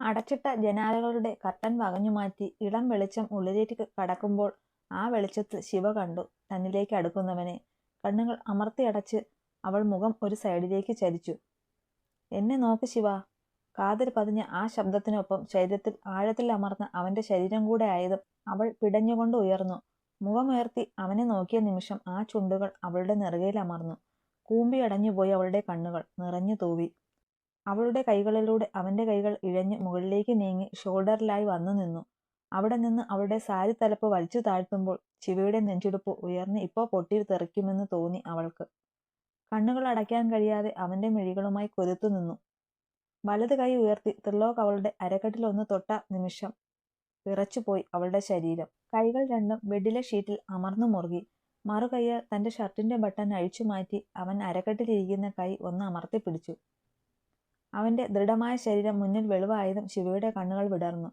അടച്ചിട്ട ജനാലകളുടെ കർട്ടൻ വകഞ്ഞു മാറ്റി ഇളം വെളിച്ചം ഉള്ളിലേക്ക് കടക്കുമ്പോൾ ആ വെളിച്ചത്ത് ശിവ കണ്ടു തന്നിലേക്ക് അടുക്കുന്നവനെ. കണ്ണുകൾ അമർത്തിയടച്ച് അവൾ മുഖം ഒരു സൈഡിലേക്ക് ചരിച്ചു. എന്നെ നോക്ക് ശിവ. കാതിൽ പതിഞ്ഞ ആ ശബ്ദത്തിനൊപ്പം ശരീരത്തിൽ ആഴത്തിൽ അമർന്ന അവന്റെ ശരീരം കൂടെ ആയതും അവൾ പിടഞ്ഞുകൊണ്ട് ഉയർന്നു. മുഖമുയർത്തി അവനെ നോക്കിയ നിമിഷം ആ ചുണ്ടുകൾ അവളുടെ നെറുകയിൽ അമർന്നു. കൂമ്പി അടഞ്ഞുപോയി അവളുടെ കണ്ണുകൾ നിറഞ്ഞു തൂവി. അവളുടെ കൈകളിലൂടെ അവന്റെ കൈകൾ ഇഴഞ്ഞ് മുകളിലേക്ക് നീങ്ങി ഷോൾഡറിലായി വന്നു നിന്നു. അവിടെ നിന്ന് അവളുടെ സാരി തലപ്പ് വലിച്ചു താഴ്ത്തുമ്പോൾ ശിവയുടെ നെഞ്ചിടുപ്പ് ഉയർന്ന് ഇപ്പോൾ പൊട്ടി തെറിക്കുമെന്ന് തോന്നി അവൾക്ക്. കണ്ണുകൾ അടയ്ക്കാൻ കഴിയാതെ അവന്റെ മിഴികളുമായി കൊരുത്തു നിന്നു. വലത് കൈ ഉയർത്തി ത്രിലോക് അവളുടെ അരക്കെട്ടിലൊന്ന് തൊട്ട നിമിഷം വിറച്ചുപോയി അവളുടെ ശരീരം. കൈകൾ രണ്ടും ബെഡിലെ ഷീറ്റിൽ അമർന്നു മുറുകി. മറുകൈയാൽ തന്റെ ഷർട്ടിന്റെ ബട്ടൺ അഴിച്ചു മാറ്റി അവൻ അരക്കെട്ടിലിരിക്കുന്ന കൈ ഒന്ന് അമർത്തി പിടിച്ചു. അവന്റെ ദൃഢമായ ശരീരം മുന്നിൽ വെളിവായതും ശിവയുടെ കണ്ണുകൾ വിടർന്നു.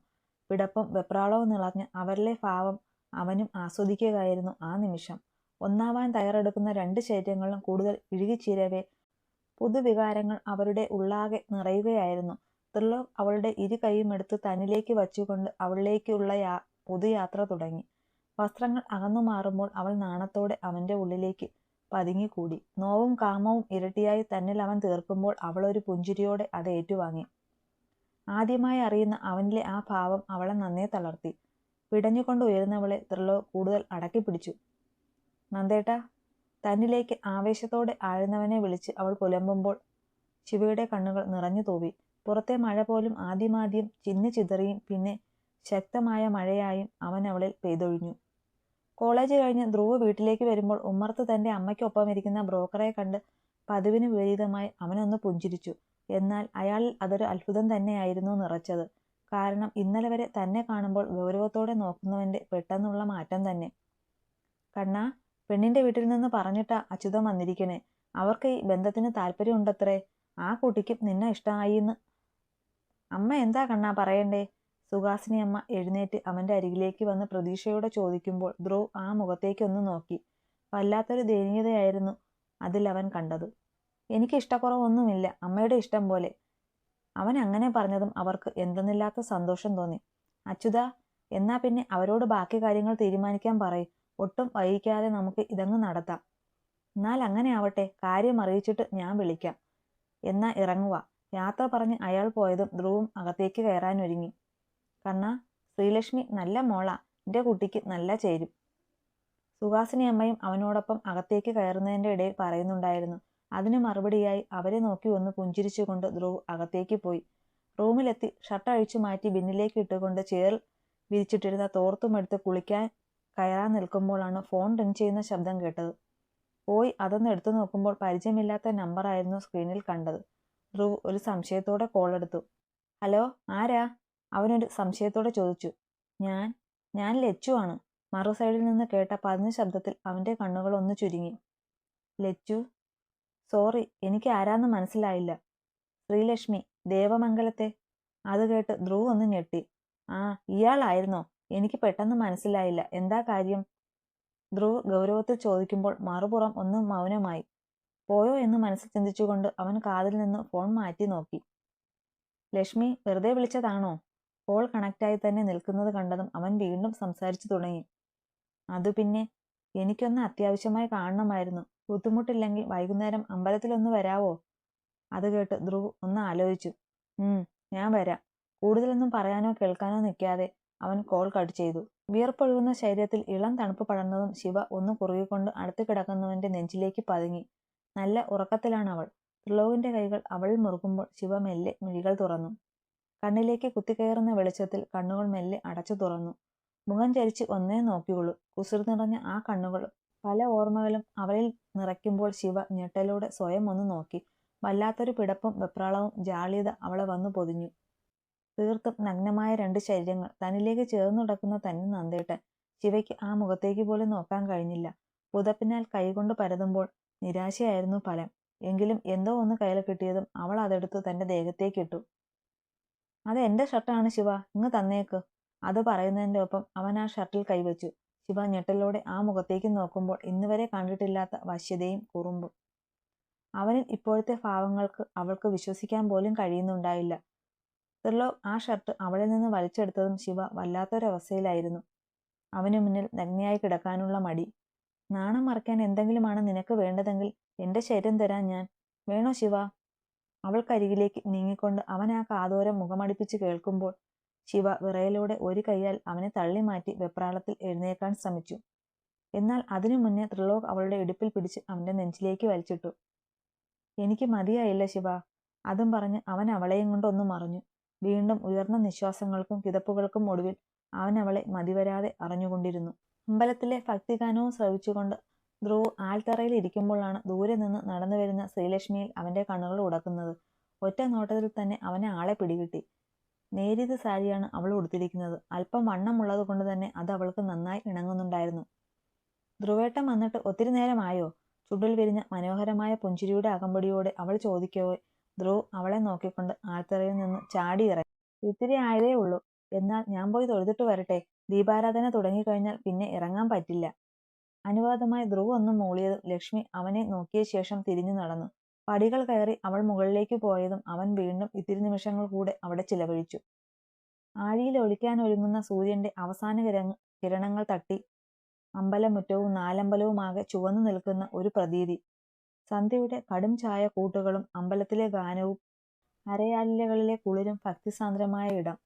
വിടപ്പും വെപ്രാളവും നിളഞ്ഞ് അവരിലെ ഭാവം അവനും ആസ്വദിക്കുകയായിരുന്നു ആ നിമിഷം. ഒന്നാവാൻ തയ്യാറെടുക്കുന്ന രണ്ട് ശരീരങ്ങളും കൂടുതൽ ഇഴുകിച്ചീരവേ. പുതുവികാരങ്ങൾ അവരുടെ ഉള്ളാകെ നിറയുകയായിരുന്നു. ത്രിലോക് അവളുടെ ഇരു കൈയും എടുത്ത് തന്നിലേക്ക് വച്ചുകൊണ്ട് അവളിലേക്കുള്ള യാ പുതുയാത്ര തുടങ്ങി. വസ്ത്രങ്ങൾ അകന്നു മാറുമ്പോൾ അവൾ നാണത്തോടെ അവന്റെ ഉള്ളിലേക്ക് പതുങ്ങിക്കൂടി. നോവും കാമവും ഇരട്ടിയായി തന്നിൽ അവൻ തീർക്കുമ്പോൾ അവൾ ഒരു പുഞ്ചിരിയോടെ അത് ഏറ്റുവാങ്ങി. ആദ്യമായി അറിയുന്ന അവനിലെ ആ ഭാവം അവളെ നന്നേ തളർത്തി. പിടഞ്ഞുകൊണ്ട് ഉയരുന്നവളെ ത്രിലോ കൂടുതൽ അടക്കി പിടിച്ചു നന്ദേട്ട തന്നിലേക്ക് ആവേശത്തോടെ ആഴുന്നവനെ വിളിച്ച് അവൾ പുലമ്പുമ്പോൾ ശിവയുടെ കണ്ണുകൾ നിറഞ്ഞു തൂവി. പുറത്തെ മഴ പോലും ആദ്യമാദ്യം ചിന്നു ചിതറിയും പിന്നെ ശക്തമായ മഴയായും അവൻ അവളിൽ പെയ്തൊഴിഞ്ഞു. കോളേജ് കഴിഞ്ഞ് ധ്രുവ് വീട്ടിലേക്ക് വരുമ്പോൾ ഉമ്മർത്ത് തന്റെ അമ്മയ്ക്കൊപ്പം ഇരിക്കുന്ന ബ്രോക്കറെ കണ്ട് പതിവിന് വിപരീതമായി അവനൊന്ന് പുഞ്ചിരിച്ചു. എന്നാൽ അയാളിൽ അതൊരു അത്ഭുതം തന്നെയായിരുന്നു നിറച്ചത്. കാരണം ഇന്നലെ വരെ തന്നെ കാണുമ്പോൾ ഗൗരവത്തോടെ നോക്കുന്നവന്റെ പെട്ടെന്നുള്ള മാറ്റം തന്നെ. കണ്ണ പെണ്ണിന്റെ വീട്ടിൽ നിന്ന് പറഞ്ഞിട്ട അച്യുതം വന്നിരിക്കണേ. അവർക്ക് ഈ ബന്ധത്തിന് താല്പര്യമുണ്ടത്രേ. ആ കുട്ടിക്കും നിന്നെ ഇഷ്ടമായി എന്ന് അമ്മ എന്താ കണ്ണാ പറയണ്ടേ? സുഹാസിനി അമ്മ എഴുന്നേറ്റ് അവന്റെ അരികിലേക്ക് വന്ന് പ്രതീക്ഷയോടെ ചോദിക്കുമ്പോൾ ധ്രുവ് ആ മുഖത്തേക്കൊന്ന് നോക്കി. വല്ലാത്തൊരു ദയനീയതയായിരുന്നു അതിൽ അവൻ കണ്ടത്. എനിക്ക് ഇഷ്ടക്കുറവൊന്നുമില്ല അമ്മയുടെ ഇഷ്ടം പോലെ. അവൻ അങ്ങനെ പറഞ്ഞതും അവർക്ക് എന്തെന്നില്ലാത്ത സന്തോഷം തോന്നി. അച്യുത എന്നാ പിന്നെ അവരോട് ബാക്കി കാര്യങ്ങൾ തീരുമാനിക്കാൻ പറയും. ഒട്ടും വൈകിക്കാതെ നമുക്ക് ഇതങ്ങ് നടത്താം. എന്നാൽ അങ്ങനെ ആവട്ടെ കാര്യം അറിയിച്ചിട്ട് ഞാൻ വിളിക്കാം. എന്നാ ഇറങ്ങുക യാത്ര പറഞ്ഞ് അയാൾ പോയതും ധ്രുവും അകത്തേക്ക് കയറാനൊരുങ്ങി കണ്ണ ശ്രീലക്ഷ്മി നല്ല മോള എന്റെ കുട്ടിക്ക് നല്ല ചേരും. സുഹാസിനി അമ്മയും അവനോടൊപ്പം അകത്തേക്ക് കയറുന്നതിന്റെ ഇടയിൽ പറയുന്നുണ്ടായിരുന്നു. അതിന് മറുപടിയായി അവരെ നോക്കി ഒന്ന് പുഞ്ചിരിച്ചുകൊണ്ട് ധ്രുവ് അകത്തേക്ക് പോയി. റൂമിലെത്തി ഷർട്ട് അഴിച്ചു മാറ്റി ബിന്നിലേക്ക് ഇട്ടുകൊണ്ട് ചേർ വിരിച്ചിട്ടിരുന്ന തോർത്തുമെടുത്ത് കുളിക്കാൻ കയറാൻ നിൽക്കുമ്പോഴാണ് ഫോൺ റിങ് ചെയ്യുന്ന ശബ്ദം കേട്ടത്. പോയി അതൊന്ന് എടുത്തു നോക്കുമ്പോൾ പരിചയമില്ലാത്ത നമ്പറായിരുന്നു സ്ക്രീനിൽ കണ്ടത്. ധ്രുവ് ഒരു സംശയത്തോടെ കോൾ എടുത്തു. ഹലോ ആരാ? അവനൊരു സംശയത്തോടെ ചോദിച്ചു ഞാൻ ഞാൻ ലച്ചു ആണ് മറു സൈഡിൽ നിന്ന് കേട്ട പതിഞ്ഞ ശബ്ദത്തിൽ അവന്റെ കണ്ണുകൾ ഒന്ന് ചുരുങ്ങി. ലച്ചു സോറി എനിക്ക് ആരാന്ന് മനസ്സിലായില്ല. ശ്രീലക്ഷ്മി ദേവമംഗലത്തെ? അത് കേട്ട് ധ്രുവ് ഒന്ന് ഞെട്ടി. ആ ഇയാളായിരുന്നോ? എനിക്ക് പെട്ടെന്ന് മനസ്സിലായില്ല. എന്താ കാര്യം? ധ്രുവ് ഗൗരവത്തിൽ ചോദിക്കുമ്പോൾ മറുപുറം ഒന്ന് മൗനമായി. പോയോ? എന്ന് മനസ്സിൽ ചിന്തിച്ചുകൊണ്ട് അവൻ കാതിൽ നിന്ന് ഫോൺ മാറ്റി നോക്കി. ലക്ഷ്മി വെറുതെ വിളിച്ചതാണോ? കോൾ കണക്റ്റായി തന്നെ നിൽക്കുന്നത് കണ്ടതും അവൻ വീണ്ടും സംസാരിച്ചു തുടങ്ങി. അതു പിന്നെ എനിക്കൊന്ന് അത്യാവശ്യമായി കാണണമായിരുന്നു. ബുദ്ധിമുട്ടില്ലെങ്കിൽ വൈകുന്നേരം അമ്പലത്തിലൊന്ന് വരാവോ? അത് കേട്ട് ധ്രുവ് ഒന്ന് ആലോചിച്ചു. ഞാൻ വരാം. കൂടുതലൊന്നും പറയാനോ കേൾക്കാനോ നിൽക്കാതെ അവൻ കോൾ കട്ട് ചെയ്തു. വിയർപ്പൊഴുകുന്ന ശരീരത്തിൽ ഇളം തണുപ്പ് പടർന്നതും ശിവ ഒന്ന് കുറുകിക്കൊണ്ട് അടുത്ത് കിടക്കുന്നവന്റെ നെഞ്ചിലേക്ക് പതുങ്ങി. നല്ല ഉറക്കത്തിലാണ് അവൾ ത്രിലോകിന്റെ കൈകൾ അവളിൽ മുറുകുമ്പോൾ ശിവ മെല്ലെ മിഴികൾ തുറന്നു. കണ്ണിലേക്ക് കുത്തിക്കയറുന്ന വെളിച്ചത്തിൽ കണ്ണുകൾ മെല്ലെ അടച്ചു തുറന്നു. മുഖം ചരിച്ച് ഒന്നേ നോക്കിയുള്ളൂ. കുസൃ നിറഞ്ഞ ആ കണ്ണുകൾ. പല ഓർമ്മകളും അവളിൽ നിറയ്ക്കുമ്പോൾ ശിവ ഞെട്ടലോടെ സ്വയം ഒന്ന് നോക്കി. വല്ലാത്തൊരു പിടപ്പും വെപ്രാളവും ജാളിയത അവളെ വന്നു പൊതിഞ്ഞു. തീർത്തും നഗ്നമായ രണ്ട് ശരീരങ്ങൾ. തന്നിലേക്ക് ചേർന്നു കിടക്കുന്ന തന്നെ നന്ദേട്ടൻ. ശിവയ്ക്ക് ആ മുഖത്തേക്ക് പോലും നോക്കാൻ കഴിഞ്ഞില്ല. പുതപ്പിനാൽ കൈകൊണ്ട് പരതുമ്പോൾ നിരാശയായിരുന്നു ഫലം. എങ്കിലും എന്തോ ഒന്ന് കയ്യിൽ കിട്ടിയതും അവൾ അതെടുത്ത് തന്റെ ദേഹത്തേക്ക് ഇട്ടു. അത് എന്റെ ഷർട്ടാണ് ശിവ ഇങ്ങ് തന്നേക്ക് അത് പറയുന്നതിന്റെ ഒപ്പം അവൻ ആ ഷർട്ടിൽ കൈവച്ചു. ശിവ ഞെട്ടലോടെ ആ മുഖത്തേക്ക് നോക്കുമ്പോൾ ഇന്നുവരെ കണ്ടിട്ടില്ലാത്ത വശ്യതയും കുറുമ്പും. അവനിൽ ഇപ്പോഴത്തെ ഭാവങ്ങൾക്ക് അവൾക്ക് വിശ്വസിക്കാൻ പോലും കഴിയുന്നുണ്ടായില്ല. ത്രിലോക് ആ ഷർട്ട് അവളിൽ നിന്ന് വലിച്ചെടുത്തതും ശിവ വല്ലാത്തൊരവസ്ഥയിലായിരുന്നു. അവന് മുന്നിൽ നഗ്നയായി കിടക്കാനുള്ള മടി. നാണം മറയ്ക്കാൻ എന്തെങ്കിലുമാണ് നിനക്ക് വേണ്ടതെങ്കിൽ എന്റെ ശരീരം തരാൻ ഞാൻ. വേണോ ശിവ? അവൾക്കരികിലേക്ക് നീങ്ങിക്കൊണ്ട് അവൻ ആ കാതോരം മുഖമടിപ്പിച്ച് കേൾക്കുമ്പോൾ ശിവ വിറയലൂടെ ഒരു കൈയാൽ അവനെ തള്ളി മാറ്റി വെപ്രാളത്തിൽ എഴുന്നേക്കാൻ ശ്രമിച്ചു. എന്നാൽ അതിനു മുന്നേ ത്രിലോക് അവളുടെ ഇടുപ്പിൽ പിടിച്ച് അവന്റെ നെഞ്ചിലേക്ക് വലിച്ചിട്ടു. എനിക്ക് മതിയായില്ല ശിവ അതും പറഞ്ഞ് അവൻ അവളെയും കൊണ്ട് ഒന്ന് മറഞ്ഞു. വീണ്ടും ഉയർന്ന നിശ്വാസങ്ങൾക്കും കിതപ്പുകൾക്കും ഒടുവിൽ അവൻ അവളെ മതിവരാതെ അറിഞ്ഞുകൊണ്ടിരുന്നു. അമ്പലത്തിലെ ഭക്തിഗാനവും ശ്രവിച്ചുകൊണ്ട് ധ്രുവ് ആൽത്തറയിൽ ഇരിക്കുമ്പോഴാണ് ദൂരെ നിന്ന് നടന്നു വരുന്ന ശ്രീലക്ഷ്മിയിൽ അവന്റെ കണ്ണുകൾ ഉടക്കുന്നത്. ഒറ്റ നോട്ടത്തിൽ തന്നെ അവനെ ആളെ പിടികിട്ടി. നേരിയത് സാരിയാണ് അവൾ ഉടുത്തിരിക്കുന്നത്. അല്പം വണ്ണമുള്ളത് കൊണ്ട് തന്നെ അത് അവൾക്ക് നന്നായി ഇണങ്ങുന്നുണ്ടായിരുന്നു. ധ്രുവേട്ടം വന്നിട്ട് ഒത്തിരി നേരമായോ? ചുടൽ വിരിഞ്ഞ മനോഹരമായ പുഞ്ചിരിയുടെ അകമ്പടിയോടെ അവൾ ചോദിക്കവേ ധ്രുവ് അവളെ നോക്കിക്കൊണ്ട് ആൽത്തറയിൽ നിന്ന് ചാടി ഇറങ്ങി ഇത്തിരി ആയതേ ഉള്ളൂ. എന്നാൽ ഞാൻ പോയി തൊഴുതിട്ട് വരട്ടെ. ദീപാരാധന തുടങ്ങിക്കഴിഞ്ഞാൽ പിന്നെ ഇറങ്ങാൻ പറ്റില്ല. അനുവാദമായി ധ്രുവ് ഒന്ന് മൂളിയതും ലക്ഷ്മി അവനെ നോക്കിയ ശേഷം തിരിഞ്ഞു നടന്നു. പടികൾ കയറി അവൾ മുകളിലേക്ക് പോയതും അവൻ വീണ്ടും ഇത്തിരി നിമിഷങ്ങൾ കൂടെ അവിടെ ചിലവഴിച്ചു. ആഴിയിൽ ഒളിക്കാൻ ഒരുങ്ങുന്ന സൂര്യന്റെ അവസാന കിര കിരണങ്ങൾ തട്ടി അമ്പലമുറ്റവും നാലമ്പലവുമാകെ ചുവന്നു നിൽക്കുന്ന ഒരു പ്രതീതി. സന്ധ്യയുടെ കടും ചായ കൂട്ടുകളും അമ്പലത്തിലെ ഗാനവും അരയാലിലകളിലെ കുളിരും ഭക്തിസാന്ദ്രമായ ഇടം.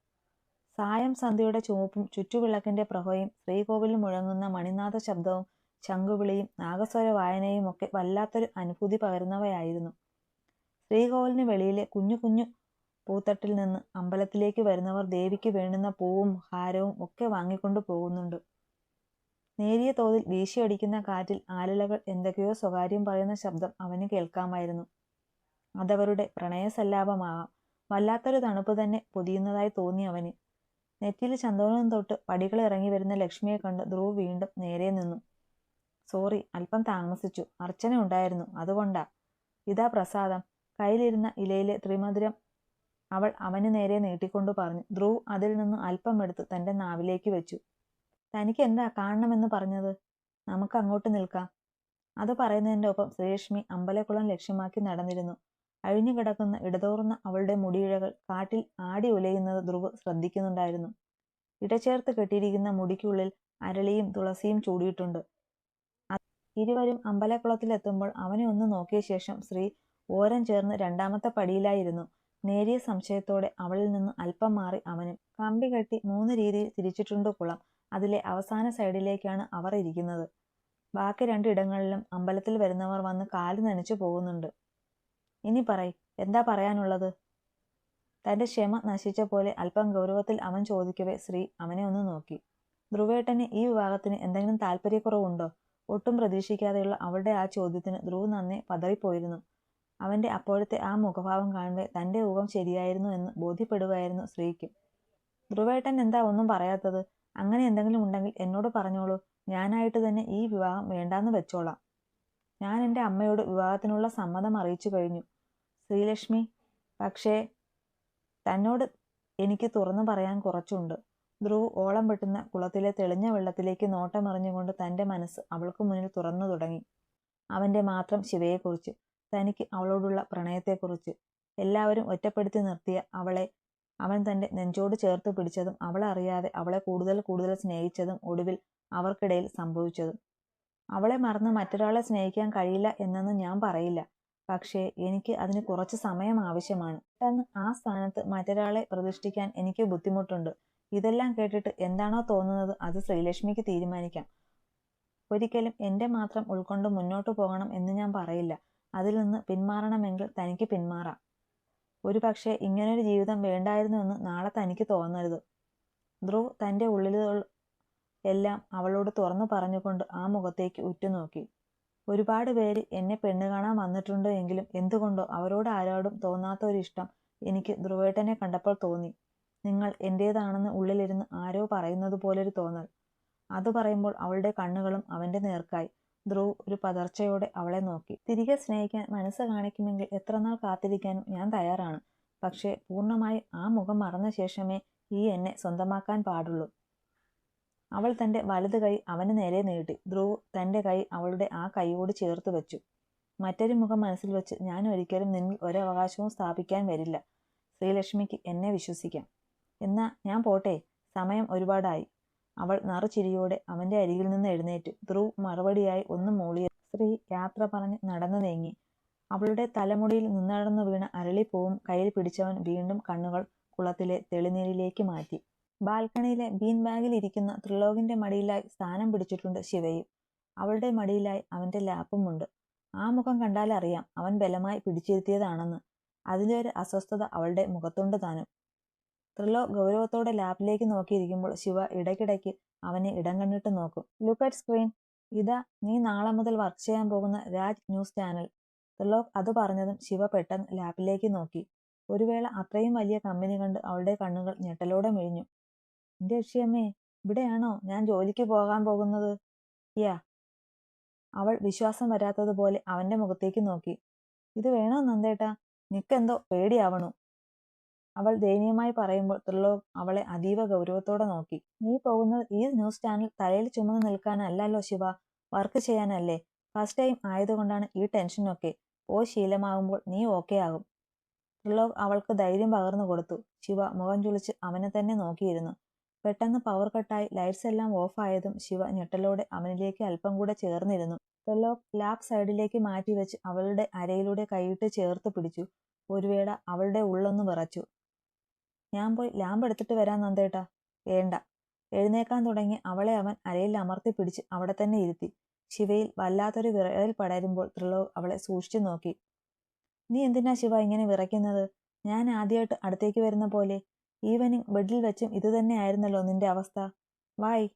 സായം സന്ധ്യയുടെ ചുവപ്പും ചുറ്റുവിളക്കിന്റെ പ്രഹയും ശ്രീകോവിലിൽ മുഴങ്ങുന്ന മണിനാഥ ശബ്ദവും ശംഖുവിളിയും നാഗസ്വര വായനയും ഒക്കെ വല്ലാത്തൊരു അനുഭൂതി പകരുന്നവയായിരുന്നു. ശ്രീകോവിലിന് വെളിയിലെ കുഞ്ഞു കുഞ്ഞു പൂത്തട്ടിൽ നിന്ന് അമ്പലത്തിലേക്ക് വരുന്നവർ ദേവിക്ക് വേണ്ടുന്ന പൂവും ഹാരവും ഒക്കെ വാങ്ങിക്കൊണ്ടു പോകുന്നുണ്ട്. നേരിയ തോതിൽ വീശിയടിക്കുന്ന കാറ്റിൽ ആലിലകൾ എന്തൊക്കെയോ സ്വകാര്യം പറയുന്ന ശബ്ദം അവന് കേൾക്കാമായിരുന്നു. അതവരുടെ പ്രണയസല്ലാപമാകാം. വല്ലാത്തൊരു തണുപ്പ് തന്നെ പൊതിയുന്നതായി തോന്നി അവന്. നെറ്റിയിൽ ചന്തോളം തൊട്ട് പടികൾ ഇറങ്ങി വരുന്ന ലക്ഷ്മിയെ കണ്ട് ധ്രുവ് വീണ്ടും നേരെ നിന്നു. സോറി അല്പം താമസിച്ചു. അർച്ചന ഉണ്ടായിരുന്നു. അതുകൊണ്ടാ. ഇതാ പ്രസാദം. കയ്യിലിരുന്ന ഇലയിലെ ത്രിമധുരം അവൾ അവന് നേരെ നീട്ടിക്കൊണ്ടു പറഞ്ഞു. ധ്രുവ് അതിൽ നിന്ന് അല്പം എടുത്ത് തന്റെ നാവിലേക്ക് വെച്ചു. തനിക്ക് എന്താ കാണണമെന്ന് പറഞ്ഞത്? നമുക്ക് അങ്ങോട്ട് നിൽക്കാം. അത് പറയുന്നതിന്റെ ഒപ്പം ശ്രീലക്ഷ്മി അമ്പലക്കുളം ലക്ഷ്യമാക്കി നടന്നിരുന്നു. അഴിഞ്ഞു കിടക്കുന്ന ഇടതോർന്ന അവളുടെ മുടിയിഴകൾ കാട്ടിൽ ആടി ഉലയുന്നത് ധ്രുവ് ശ്രദ്ധിക്കുന്നുണ്ടായിരുന്നു. ഇടചേർത്ത് കെട്ടിയിരിക്കുന്ന മുടിക്കുള്ളിൽ അരളിയും തുളസിയും ചൂടിയിട്ടുണ്ട്. ഇരുവരും അമ്പലക്കുളത്തിലെത്തുമ്പോൾ അവനെ ഒന്ന് നോക്കിയ ശേഷം ശ്രീ ഓരം ചേർന്ന് രണ്ടാമത്തെ പടിയിലായിരുന്നു. നേരിയ സംശയത്തോടെ അവളിൽ നിന്ന് അല്പം മാറി അവനും കമ്പി കെട്ടി മൂന്ന് രീതിയിൽ തിരിച്ചിട്ടുണ്ട് കുളം. അതിലെ അവസാന സൈഡിലേക്കാണ് അവർ ഇരിക്കുന്നത്. ബാക്കി രണ്ടിടങ്ങളിലും അമ്പലത്തിൽ വരുന്നവർ വന്ന് കാൽ നനച്ചു പോകുന്നുണ്ട്. ഇനി പറയ് എന്താ പറയാനുള്ളത് തന്റെ ക്ഷമ നശിച്ച പോലെ അല്പം ഗൗരവത്തിൽ അവൻ ചോദിക്കവേ ശ്രീ അവനെ ഒന്ന് നോക്കി. ധ്രുവേട്ടന് ഈ വിവാഹത്തിന് എന്തെങ്കിലും താല്പര്യക്കുറവുണ്ടോ? ഒട്ടും പ്രതീക്ഷിക്കാതെയുള്ള അവളുടെ ആ ചോദ്യത്തിന് ധ്രുവ് നന്നെ പതറിപ്പോയിരുന്നു. അവന്റെ അപ്പോഴത്തെ ആ മുഖഭാവം കാണുമ്പോൾ തന്റെ ഊഹം ശരിയായിരുന്നു എന്ന് ബോധ്യപ്പെടുകയായിരുന്നു സ്ത്രീക്ക്. ധ്രുവേട്ടൻ എന്താ ഒന്നും പറയാത്തത്? അങ്ങനെ എന്തെങ്കിലും ഉണ്ടെങ്കിൽ എന്നോട് പറഞ്ഞോളൂ. ഞാനായിട്ട് തന്നെ ഈ വിവാഹം വേണ്ടാന്ന് വെച്ചോളാം. ഞാൻ എന്റെ അമ്മയോട് വിവാഹത്തിനുള്ള സമ്മതം അറിയിച്ചു കഴിഞ്ഞു. ശ്രീലക്ഷ്മി പക്ഷേ തന്നോട് എനിക്ക് തുറന്നു പറയാൻ കുറച്ചുണ്ട്. ധ്രുവ് ഓളം വെട്ടുന്ന കുളത്തിലെ തെളിഞ്ഞ വെള്ളത്തിലേക്ക് നോട്ടമറിഞ്ഞുകൊണ്ട് തന്റെ മനസ്സ് അവൾക്ക് മുന്നിൽ തുറന്നു തുടങ്ങി. അവന്റെ മാത്രം ശിവയെക്കുറിച്ച് തനിക്ക് അവളോടുള്ള പ്രണയത്തെക്കുറിച്ച് എല്ലാവരും ഒറ്റപ്പെടുത്തി നിർത്തിയ അവളെ അവൻ തന്റെ നെഞ്ചോട് ചേർത്ത് പിടിച്ചതും അവളെ അറിയാതെ അവളെ കൂടുതൽ കൂടുതൽ സ്നേഹിച്ചതും ഒടുവിൽ അവർക്കിടയിൽ സംഭവിച്ചതും. അവളെ മറന്ന് മറ്റൊരാളെ സ്നേഹിക്കാൻ കഴിയില്ല എന്നൊന്നും ഞാൻ പറയില്ല. പക്ഷേ എനിക്ക് അതിന് കുറച്ച് സമയം ആവശ്യമാണ്. പെട്ടെന്ന് ആ സ്ഥാനത്ത് മറ്റൊരാളെ പ്രതിഷ്ഠിക്കാൻ എനിക്ക് ബുദ്ധിമുട്ടുണ്ട്. ഇതെല്ലാം കേട്ടിട്ട് എന്താണോ തോന്നുന്നത് അത് ശ്രീലക്ഷ്മിക്ക് തീരുമാനിക്കാം. ഒരിക്കലും എന്റെ മാത്രം ഉൾക്കൊണ്ട് മുന്നോട്ട് പോകണം എന്ന് ഞാൻ പറയില്ല. അതിൽ നിന്ന് പിന്മാറണമെങ്കിൽ തനിക്ക് പിന്മാറാം. ഒരു പക്ഷേ ഇങ്ങനൊരു ജീവിതം വേണ്ടായിരുന്നു എന്ന് നാളെ തനിക്ക് തോന്നരുത്. ധ്രുവ് തന്റെ ഉള്ളിൽ എല്ലാം അവളോട് തുറന്നു പറഞ്ഞുകൊണ്ട് ആ മുഖത്തേക്ക് ഉറ്റുനോക്കി. ഒരുപാട് പേര് എന്നെ പെണ്ണ് കാണാൻ വന്നിട്ടുണ്ട് എങ്കിലും എന്തുകൊണ്ടോ അവരോട് ആരോടും തോന്നാത്ത ഒരു ഇഷ്ടം എനിക്ക് ധ്രുവേട്ടനെ കണ്ടപ്പോൾ തോന്നി. നിങ്ങൾ എന്റേതാണെന്ന് ഉള്ളിലിരുന്ന് ആരോ പറയുന്നത് പോലൊരു തോന്നൽ. അത് പറയുമ്പോൾ അവളുടെ കണ്ണുകളും അവന്റെ നേർക്കായി. ധ്രുവ് ഒരു പതർച്ചയോടെ അവളെ നോക്കി. തിരികെ സ്നേഹിക്കാൻ മനസ്സ് കാണിക്കുമെങ്കിൽ എത്രനാൾ കാത്തിരിക്കാനും ഞാൻ തയ്യാറാണ്. പക്ഷേ പൂർണമായി ആ മുഖം മറന്ന ശേഷമേ ഈ എന്നെ സ്വന്തമാക്കാൻ പാടുള്ളൂ. അവൾ തന്റെ വലത് കൈ അവന് നേരെ നീട്ടി. ധ്രുവ് തന്റെ കൈ അവളുടെ ആ കൈയോട് ചേർത്ത് വെച്ചു. മറ്റൊരു മുഖം മനസ്സിൽ വെച്ച് ഞാൻ ഒരിക്കലും നിന്നിൽ ഒരവകാശവും സ്ഥാപിക്കാൻ വരില്ല. ശ്രീലക്ഷ്മിക്ക് എന്നെ വിശ്വസിക്കാം. എന്നാ ഞാൻ പോട്ടെ. സമയം ഒരുപാടായി. അവൾ നറുചിരിയോടെ അവന്റെ അരികിൽ നിന്ന് എഴുന്നേറ്റു. ധ്രുവ് മറുപടിയായി ഒന്നും മൂളിയ സ്ത്രീ യാത്ര പറഞ്ഞ് നടന്നു നീങ്ങി. അവളുടെ തലമുടിയിൽ നിന്നടന്നു വീണ അരളിപ്പൂവും കയ്യിൽ പിടിച്ചവൻ വീണ്ടും കണ്ണുകൾ കുളത്തിലെ തെളിനീരിലേക്ക് മാറ്റി. ബാൽക്കണിയിലെ ബീൻ ബാഗിൽ ഇരിക്കുന്ന ത്രിലോകിന്റെ മടിയിലായി സ്ഥാനം പിടിച്ചിട്ടുണ്ട് ശിവയും. അവളുടെ മടിയിലായി അവന്റെ ലാപ്പുമുണ്ട്. ആ മുഖം കണ്ടാലറിയാം അവൻ ബലമായി പിടിച്ചിരുത്തിയതാണെന്ന്. അതിലൊരു അസ്വസ്ഥത അവളുടെ മുഖത്തുണ്ട് താനും. ത്രിലോ ഗൗരവത്തോടെ ലാബിലേക്ക് നോക്കിയിരിക്കുമ്പോൾ ശിവ ഇടയ്ക്കിടയ്ക്ക് അവനെ ഇടം കണ്ടിട്ട് നോക്കും. ലുക്ക് അറ്റ് സ്ക്രീൻ ഇതാ നീ നാളെ മുതൽ വർക്ക് ചെയ്യാൻ പോകുന്ന രാജ് ന്യൂസ് ചാനൽ. ത്രിലോക് അത് പറഞ്ഞതും ശിവ പെട്ടെന്ന് ലാബിലേക്ക് നോക്കി. ഒരു വേള അത്രയും വലിയ കമ്പനി കണ്ട് അവളുടെ കണ്ണുകൾ ഞെട്ടലോടെ മിഴിഞ്ഞു. എന്റെ ലക്ഷ്യമേ ഇവിടെയാണോ ഞാൻ ജോലിക്ക് പോകാൻ പോകുന്നത്? യാ. അവൾ വിശ്വാസം വരാത്തതുപോലെ അവന്റെ മുഖത്തേക്ക് നോക്കി. ഇത് വേണോ നന്ദേട്ടാ? നിക്കെന്തോ പേടിയാവണു. അവൾ ദയനീയമായി പറയുമ്പോൾ ത്രിലോക് അവളെ അതീവ ഗൗരവത്തോടെ നോക്കി. നീ പോകുന്നത് ഈ ന്യൂസ് ചാനൽ തലയിൽ ചുമന്ന് നിൽക്കാനല്ലല്ലോ ശിവ. വർക്ക് ചെയ്യാനല്ലേ. ഫസ്റ്റ് ടൈം ആയതുകൊണ്ടാണ് ഈ ടെൻഷനൊക്കെ. ഓ ശീലമാകുമ്പോൾ നീ ഓക്കെ ആകും. ത്രിലോക് അവൾക്ക് ധൈര്യം പകർന്നു കൊടുത്തു. ശിവ മുഖം ചുളിച്ച് അവനെ തന്നെ നോക്കിയിരുന്നു. പെട്ടെന്ന് പവർ കട്ടായി ലൈറ്റ്സ് എല്ലാം ഓഫ് ആയതും ശിവ ഞെട്ടലോടെ അവനിലേക്ക് അല്പം കൂടെ ചേർന്നിരുന്നു. ത്രിലോക് ലാബ് സൈഡിലേക്ക് മാറ്റി വെച്ച് അവളുടെ അരയിലൂടെ കൈയിട്ട് ചേർത്ത് പിടിച്ചു. ഒരുവേള അവളുടെ ഉള്ളൊന്ന് വിറച്ചു. ഞാൻ പോയി ലാമ്പ് എടുത്തിട്ട് വരാൻ നന്ദേട്ടാ. വേണ്ട. എഴുന്നേക്കാൻ തുടങ്ങി അവളെ അവൻ അരയിൽ അമർത്തി പിടിച്ച് അവിടെ തന്നെ ഇരുത്തി. ശിവയിൽ വല്ലാത്തൊരു വിറയൽ പടരുമ്പോൾ ത്രിലോക് അവളെ സൂക്ഷിച്ചു നോക്കി. നീ എന്തിനാ ശിവ ഇങ്ങനെ വിറയ്ക്കുന്നത്? ഞാൻ ആദ്യമായിട്ട് അടുത്തേക്ക് വരുന്ന പോലെ. ഈവനിങ് ബെഡിൽ വെച്ചും ഇത് തന്നെ ആയിരുന്നല്ലോ നിന്റെ അവസ്ഥ. വായ്.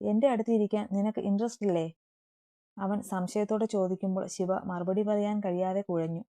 എന്റെ അടുത്തിരിക്കാൻ നിനക്ക് ഇൻട്രസ്റ്റ് ഇല്ലേ? അവൻ സംശയത്തോടെ ചോദിക്കുമ്പോൾ ശിവ മറുപടി പറയാൻ കഴിയാതെ കുഴഞ്ഞു.